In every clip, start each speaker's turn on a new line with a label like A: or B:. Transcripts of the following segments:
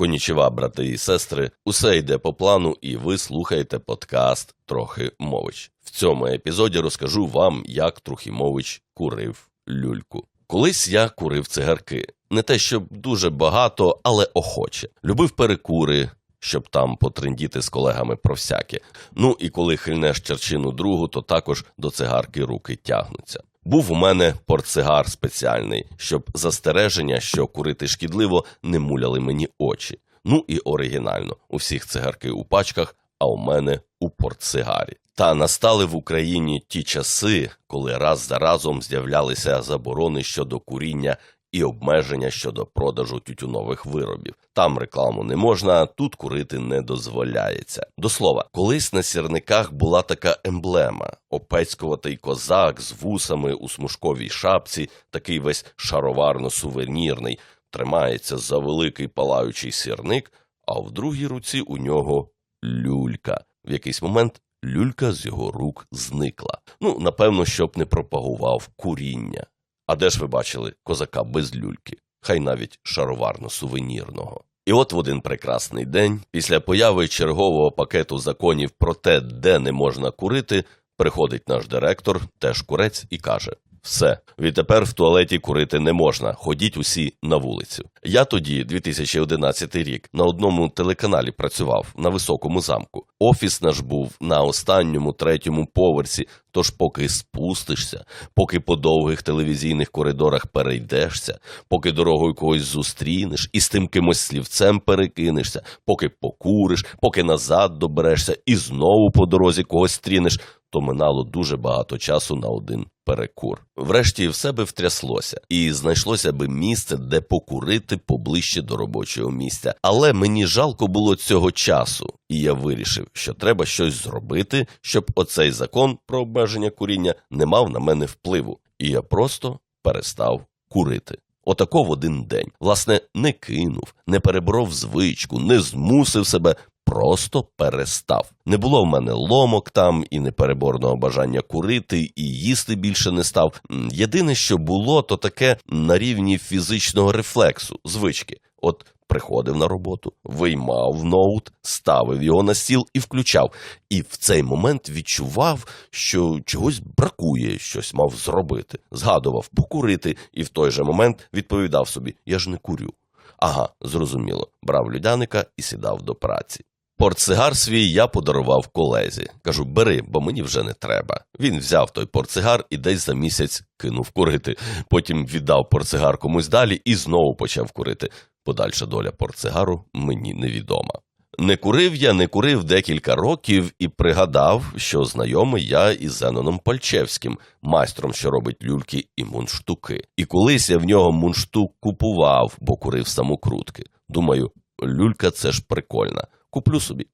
A: Конічева, брати і сестри, усе йде по плану, і ви слухаєте подкаст Трохи Мович. В цьому епізоді розкажу вам, як Трохимович курив люльку. Колись я курив цигарки. Не те, щоб дуже багато, але охоче. Любив перекури, щоб там потрендіти з колегами про всяке. Ну і коли хильнеш черчину другу, то також до цигарки руки тягнуться. Був у мене портсигар спеціальний, щоб застереження, що курити шкідливо, не муляли мені очі. Ну і оригінально, у всіх цигарки у пачках, а у мене у портсигарі. Та настали в Україні ті часи, коли раз за разом з'являлися заборони щодо куріння і обмеження щодо продажу тютюнових виробів. Там рекламу не можна, тут курити не дозволяється. До слова, колись на сірниках була така емблема: опецькуватий козак з вусами у смужковій шапці, такий весь шароварно-сувенірний, тримається за великий палаючий сірник, а в другій руці у нього люлька. В якийсь момент люлька з його рук зникла. Ну, напевно, щоб не пропагував куріння. А де ж ви бачили козака без люльки, хай навіть шароварно-сувенірного. І от в один прекрасний день, після появи чергового пакету законів про те, де не можна курити, приходить наш директор, теж курець, і каже: все, відтепер в туалеті курити не можна, ходіть усі на вулицю. Я тоді, 2011 рік, на одному телеканалі працював на високому замку. Офіс наш був на останньому третьому поверсі. Тож, поки спустишся, поки по довгих телевізійних коридорах перейдешся, поки дорогою когось зустрінеш і з тим кимось слівцем перекинешся, поки покуриш, поки назад доберешся і знову по дорозі когось стрінеш, то минало дуже багато часу на один перекур. Врешті в себе втряслося, і знайшлося би місце, де покурити поближче до робочого місця. Але мені жалко було цього часу, і я вирішив, що треба щось зробити, щоб оцей закон про обмеження куріння не мав на мене впливу. І я просто перестав курити. Отако в один день. Власне, не кинув, не переборов звичку, не змусив себе, просто перестав. Не було в мене ломок там і непереборного бажання курити, і їсти більше не став. Єдине, що було, то таке на рівні фізичного рефлексу, звички. От приходив на роботу, виймав ноут, ставив його на стіл і включав. І в цей момент відчував, що чогось бракує, щось мав зробити. Згадував покурити, і в той же момент відповідав собі: Я ж не курю. Ага, зрозуміло, брав людяника і сідав до праці. Портсигар свій я подарував колезі. Кажу, бери, бо мені вже не треба. Він взяв той портсигар і десь за місяць кинув курити. Потім віддав портсигар комусь далі і знову почав курити. Подальша доля портсигару мені невідома. Не курив я, не курив декілька років і пригадав, що знайомий я із Зеноном Пальчевським, майстром, що робить люльки і мундштуки. І колись я в нього мундштук купував, бо курив самокрутки. Думаю, люлька це ж прикольна. Куплю собі.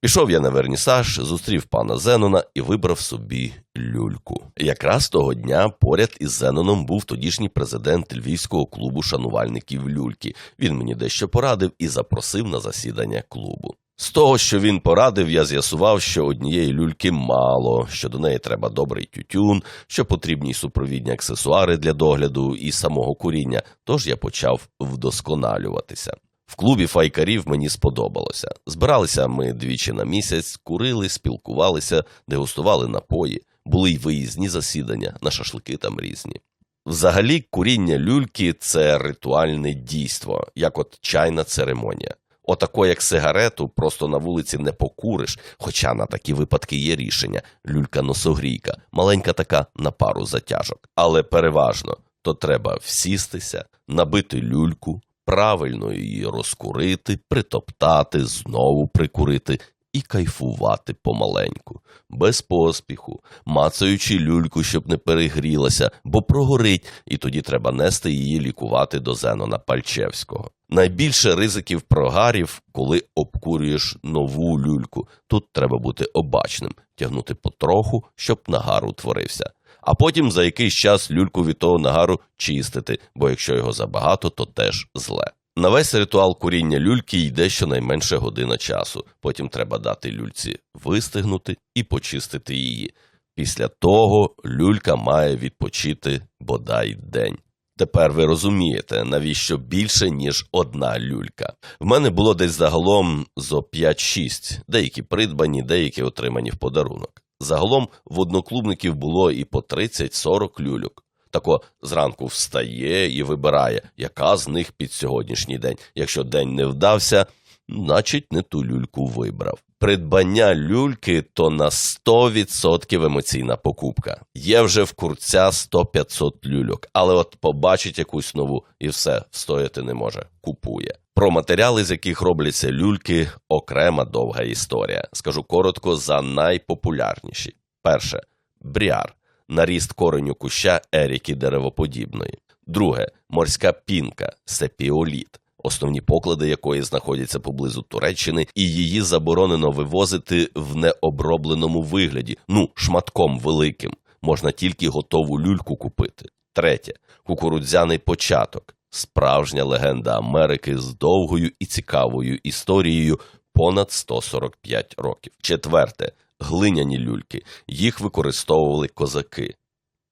A: Пішов я на вернісаж, зустрів пана Зенона і вибрав собі люльку. Якраз того дня поряд із Зеноном був тодішній президент Львівського клубу шанувальників люльки. Він мені дещо порадив і запросив на засідання клубу. З того, що він порадив, я з'ясував, що однієї люльки мало, що до неї треба добрий тютюн, що потрібні супровідні аксесуари для догляду і самого куріння. Тож я почав вдосконалюватися. Клубі файкарів мені сподобалося. Збиралися ми двічі на місяць, курили, спілкувалися, дегустували напої, були й виїзні засідання, на шашлики там різні. Взагалі, куріння люльки це ритуальне дійство, як от чайна церемонія. Отако, як сигарету, просто на вулиці не покуриш, хоча на такі випадки є рішення люлька носогрійка, маленька така на пару затяжок. Але переважно то треба всістися, набити люльку, правильно її розкурити, притоптати, знову прикурити і кайфувати помаленьку, без поспіху, мацаючи люльку, щоб не перегрілася, бо прогорить, і тоді треба нести її лікувати до Зенона Пальчевського. Найбільше ризиків прогарів, коли обкурюєш нову люльку. Тут треба бути обачним, тягнути потроху, щоб нагар утворився. А потім за якийсь час люльку від того нагару чистити, бо якщо його забагато, то теж зле. На весь ритуал куріння люльки йде щонайменше година часу. Потім треба дати люльці вистигнути і почистити її. Після того люлька має відпочити бодай день. Тепер ви розумієте, навіщо більше, ніж одна люлька. В мене було десь загалом зо 5-6, деякі придбані, деякі отримані в подарунок. Загалом в одноклубників було і по 30-40 люльок. Тако зранку встає і вибирає, яка з них під сьогоднішній день. Якщо день не вдався, значить не ту люльку вибрав. Придбання люльки то на 100% емоційна покупка. Є вже в курця 100-500 люльок, але от побачить якусь нову і все встояти не може. Купує. Про матеріали, з яких робляться люльки, окрема довга історія. Скажу коротко за найпопулярніші. Перше бряр наріст кореню куща еріки деревоподібної. Друге морська пінка сепіоліт, основні поклади якої знаходяться поблизу Туреччини, і її заборонено вивозити в необробленому вигляді, ну, шматком великим. Можна тільки готову люльку купити. Третє кукурудзяний початок. Справжня легенда Америки з довгою і цікавою історією понад 145 років. Четверте глиняні люльки. Їх використовували козаки.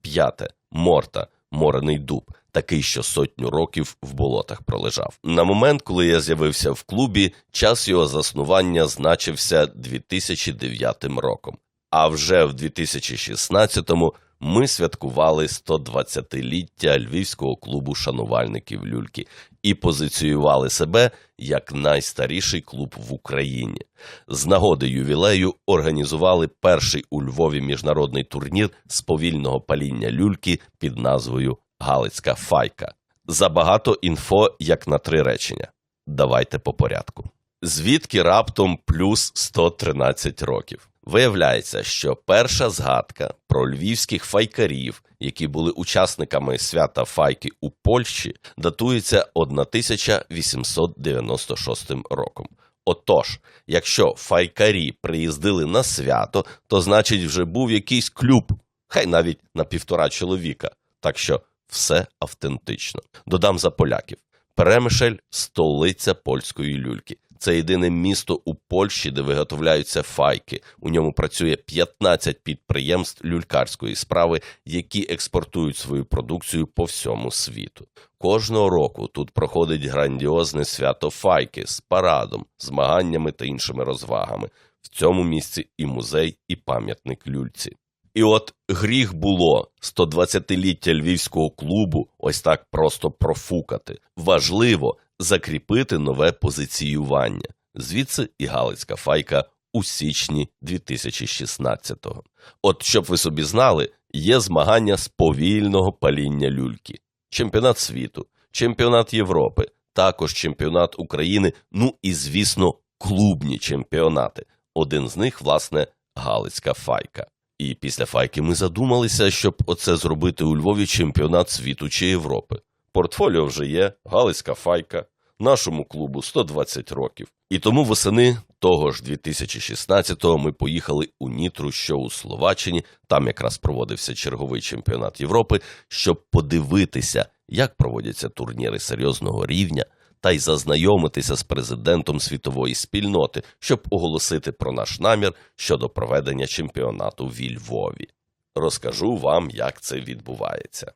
A: П'яте морта, морений дуб, такий, що сотню років в болотах пролежав. На момент, коли я з'явився в клубі, час його заснування значився 2009 роком. А вже в 2016-му ми святкували 120-ліття Львівського клубу шанувальників люльки і позиціювали себе як найстаріший клуб в Україні. З нагоди ювілею організували перший у Львові міжнародний турнір з повільного паління люльки під назвою Галицька файка. Забагато інфо як на три речення. Давайте по порядку. Звідки раптом плюс 113 років? Виявляється, що перша згадка про львівських файкарів, які були учасниками свята файки у Польщі, датується 1896 роком. Отож, якщо файкарі приїздили на свято, то значить вже був якийсь клуб, хай навіть на півтора чоловіка. Так що все автентично. Додам за поляків. Перемишель столиця польської люльки. Це єдине місто у Польщі, де виготовляються файки. У ньому працює 15 підприємств люлькарської справи, які експортують свою продукцію по всьому світу. Кожного року тут проходить грандіозне свято файки з парадом, змаганнями та іншими розвагами. В цьому місці і музей, і пам'ятник люльці. І от гріх було 120-ліття львівського клубу ось так просто профукати. Важливо закріпити нове позиціювання. Звідси і Галицька файка у січні 2016-го. От щоб ви собі знали, є змагання з повільного паління люльки, чемпіонат світу, чемпіонат Європи, також чемпіонат України, ну і, звісно, клубні чемпіонати. Один з них, власне, Галицька файка. І після файки ми задумалися, щоб оце зробити у Львові чемпіонат світу чи Європи. Портфоліо вже є, Галицька файка, нашому клубу 120 років. І тому восени того ж 2016-го ми поїхали у Нітру, що у Словаччині, там якраз проводився черговий чемпіонат Європи, щоб подивитися, як проводяться турніри серйозного рівня, та й зазнайомитися з президентом світової спільноти, щоб оголосити про наш намір щодо проведення чемпіонату в Львові. Розкажу вам, як це відбувається.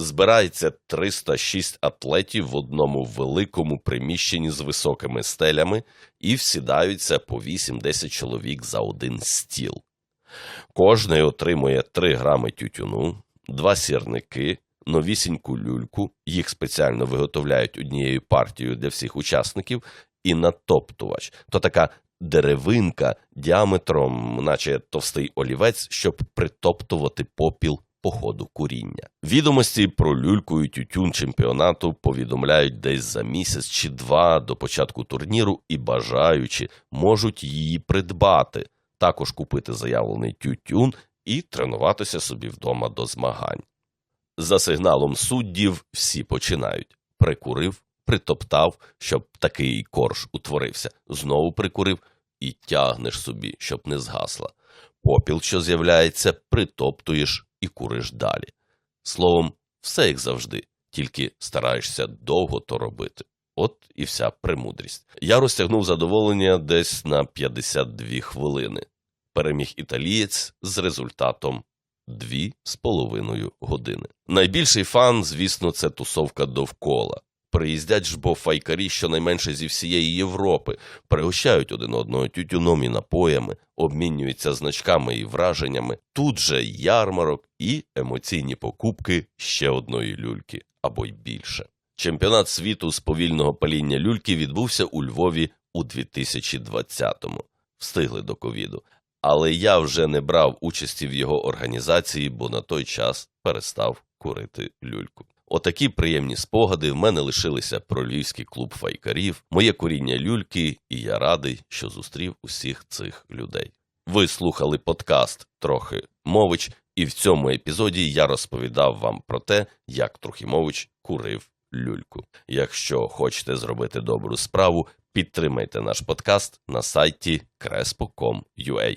A: Збирається 306 атлетів в одному великому приміщенні з високими стелями і всідаються по 8-10 чоловік за один стіл. Кожний отримує 3 грами тютюну, 2 сірники, новісіньку люльку, їх спеціально виготовляють однією партією для всіх учасників, і натоптувач то така деревинка діаметром, наче товстий олівець, щоб притоптувати попіл по ходу куріння. Відомості про люльку і тютюн чемпіонату повідомляють десь за місяць чи два до початку турніру, і бажаючі можуть її придбати, також купити заявлений тютюн і тренуватися собі вдома до змагань. За сигналом суддів всі починають. Прикурив, притоптав, щоб такий корж утворився, знову прикурив і тягнеш собі, щоб не згасла. Попіл, що з'являється, притоптуєш і куриш далі. Словом, все як завжди, тільки стараєшся довго то робити. От і вся премудрість. Я розтягнув задоволення десь на 52 хвилини. Переміг італієць з результатом дві з половиною години. Найбільший фан, звісно, це тусовка довкола. Приїздять ж бо файкарі щонайменше зі всієї Європи, пригощають один одного тютюном і напоями, обмінюються значками і враженнями. Тут же ярмарок і емоційні покупки ще одної люльки або й більше. Чемпіонат світу з повільного паління люльки відбувся у Львові у 2020-му. Встигли до ковіду. Але я вже не брав участі в його організації, бо на той час перестав курити люльку. Отакі приємні спогади в мене лишилися про львівський клуб файкарів, моє коріння люльки, і я радий, що зустрів усіх цих людей. Ви слухали подкаст трохи мович, і в цьому епізоді я розповідав вам про те, як Трохимович курив люльку. Якщо хочете зробити добру справу, підтримайте наш подкаст на сайті crespo.com.ua.